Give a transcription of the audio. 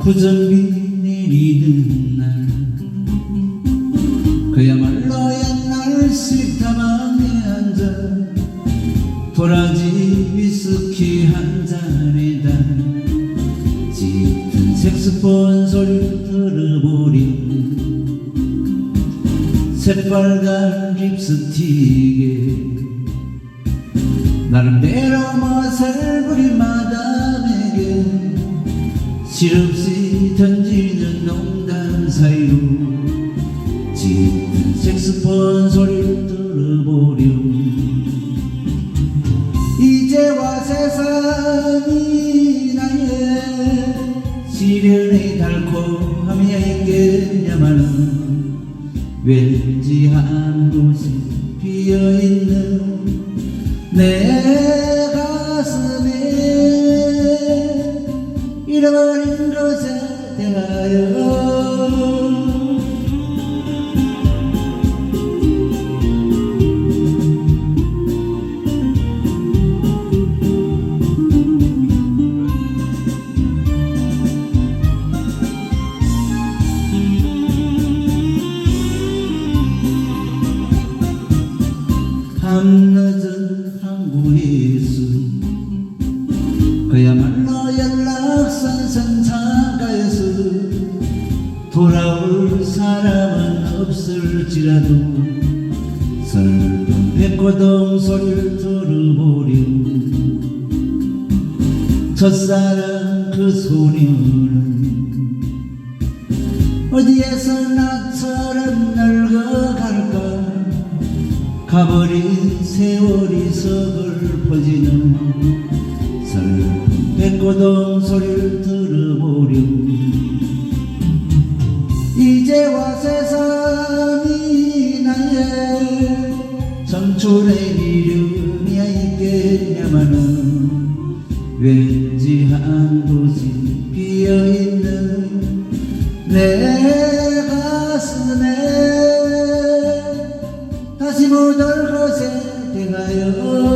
구정비 내리는 날. 그야말로 옛날 식탁방에 앉아 도라지 위스키 한 잔에다 짙은 색스폰 소리를 들어보리 새빨간 립스틱에 나름대로 마담에게 실없이 던지는 농담 사이로 짙은 색스폰 소리를 들어보렴. 이제와 세상이 나의 시련의 달콤함이 있겠냐마는 왠지 한 곳이 비어있는 내 밤늦은 항구에서 그야말로 연락선상 창가에서 돌아올 사람은 없을지라도 슬픈 백고동 소리를 들어보렴. 첫사랑 그 소녀는 어디에서 나처럼 늙어갈까? 가버린 세월이 서글퍼지는 슬픈 백고동 소리를 들어 이제와 세상이 나의 청춘의 미련이야 있겠냐마는 왠지 한 곳이 비어있는 내 가슴에 다시 못올 것에 대하여